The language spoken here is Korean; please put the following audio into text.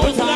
거기서